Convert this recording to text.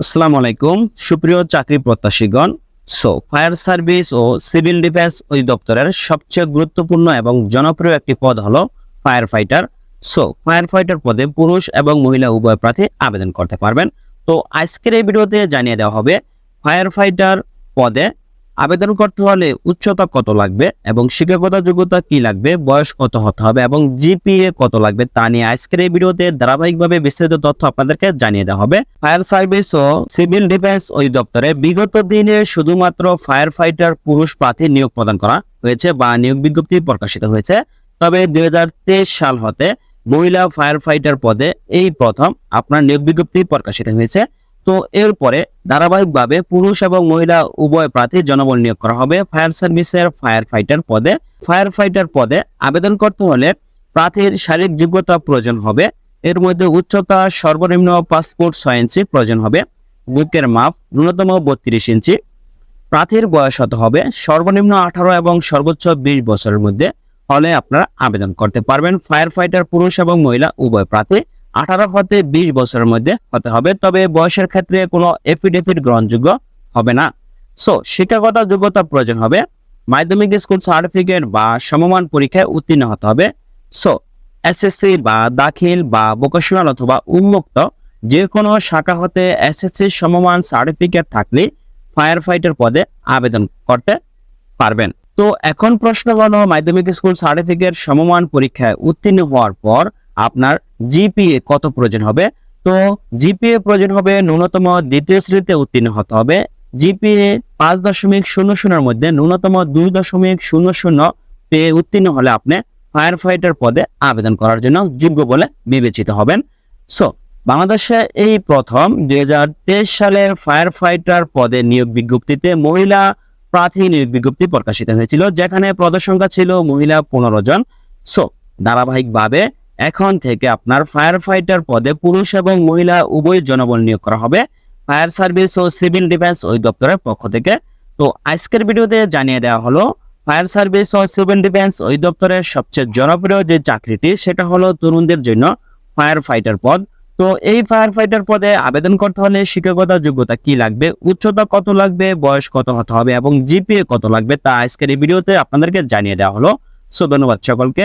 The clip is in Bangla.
আসসালামু আলাইকুম। সুপ্রিয় চাকরি প্রত্যাশীগণ সো ফায়ার সার্ভিস ও সিভিল ডিফেন্স অধিদপ্তরের সবচেয়ে গুরুত্বপূর্ণ এবং জনপ্রিয় একটি পদ হলো fire fighter so fire fighter পদে পুরুষ এবং মহিলা উভয় প্রার্থী আবেদন করতে পারবেন। তো, আজকের এই ভিডিওতে জানিয়ে দেওয়া হবে ফায়ার ফাইটার পদে আবেদন করতে হলে উচ্চতা কত লাগবে এবং শিক্ষাগত যোগ্যতা কি লাগবে, বয়স কত হতে হবে এবং জিপিএ কত লাগবে তা নিয়ে আজকের এই ভিডিওতে ধারাবাহিকভাবে বিস্তারিত তথ্য আপনাদেরকে জানিয়ে দেওয়া হবে। ফায়ার সার্ভিস ও সিভিল ডিফেন্স অধিদপ্তরে বিগত দিনে শুধুমাত্র ফায়ার ফাইটার পুরুষ প্রার্থী নিয়োগ প্রদান করা হয়েছে বা নিয়োগ বিজ্ঞপ্তি প্রকাশিত হয়েছে। তবে দুই হাজার তেইশ সাল হতে মহিলা ফায়ার ফাইটার পদে এই প্রথম আপনার নিয়োগ বিজ্ঞপ্তি প্রকাশিত হয়েছে। তো এরপরে ধারাবাহিকভাবে পুরুষ এবং মহিলা উভয় প্রার্থী জনবল নিয়োগ করা হবে। ফায়ার সার্ভিসের ফায়ার ফাইটার পদে। ফায়ার ফাইটার পদে আবেদন করতে হলে প্রার্থীর শারীরিক যোগ্যতা প্রয়োজন হবে। এর মধ্যে উচ্চতা, সর্বনিম্ন পাসপোর্ট ছয় ইঞ্চি প্রয়োজন হবে। বুকের মাপ ন্যূনতম বত্রিশ ইঞ্চি। প্রার্থীর বয়স হতে হবে? সর্বনিম্ন আঠারো এবং সর্বোচ্চ বিশ বছরের মধ্যে হলে আপনারা আবেদন করতে পারবেন। ফায়ার ফাইটার পুরুষ এবং মহিলা উভয় প্রার্থী। আঠারো হতে বিশ বছরের মধ্যে হতে হবে। তবে বয়সের ক্ষেত্রে কোনো এফিডেভিট গ্রহণযোগ্য হবে না। সো শিক্ষাগত যোগ্যতা প্রয়োজন হবে। মাধ্যমিক স্কুল সার্টিফিকেট বা সমমান পরীক্ষায় উত্তীর্ণ হতে হবে। সো এসএসসি বা দাখিল বা ভোকেশনাল অথবা উন্মুক্ত যে কোনো শাখা হতে এসএসসি সমমান সার্টিফিকেট থাকলে ফায়ার ফাইটার পদে আবেদন করতে পারবেন। তো, এখন প্রশ্ন হলো, মাধ্যমিক স্কুল সার্টিফিকেট সমমান পরীক্ষায় উত্তীর্ণ হওয়ার পর আপনার জিপিএ কত প্রয়োজন হবে? তো জিপিএ প্রয়োজন হবে ন্যূনতম দ্বিতীয় শ্রেণীতে উত্তীর্ণ হতে হবে। জিপিএ পাঁচ দশমিক শূন্য শূন্যের মধ্যে ন্যূনতম দুই দশমিক শূন্য শূন্য পেয়ে উত্তীর্ণ হলে আপনি ফায়ার ফাইটার পদে আবেদন করার জন্য যোগ্য বলে বিবেচিত হবেন। সো বাংলাদেশে এই প্রথম দুই হাজার তেইশ সালের ফায়ার ফাইটার পদে নিয়োগ বিজ্ঞপ্তিতে মহিলা প্রার্থী নিয়োগ বিজ্ঞপ্তি প্রকাশিত হয়েছিল, যেখানে পদের সংখ্যা ছিল মহিলা পনেরো জন। সো ধারাবাহিকভাবে এখন থেকে আপনার ফায়ার ফাইটার পদে পুরুষ এবং মহিলা উভয় জনবল নিয়োগ করা হবে। ফায়ার সার্ভিস ও সিভিল ডিফেন্স অধিদপ্তরের পক্ষ থেকে। তো আজকের ভিডিওতে জানিয়ে দেওয়া হলো ফায়ার সার্ভিস ও সিভিল ডিফেন্স অধিদপ্তরের সবচেয়ে জনপ্রিয় যে চাকরিটি, সেটা হলো তরুণদের জন্য ফায়ার ফাইটার পদ। তো এই ফায়ার ফাইটার পদে আবেদন করতে হলে শিক্ষাগত যোগ্যতা কি লাগবে, উচ্চতা কত লাগবে, বয়স কত হতে হবে এবং জিপিএ কত লাগবে, তা আজকের এই ভিডিওতে আপনাদেরকে জানিয়ে দেওয়া হলো। সো ধন্যবাদ সকলকে।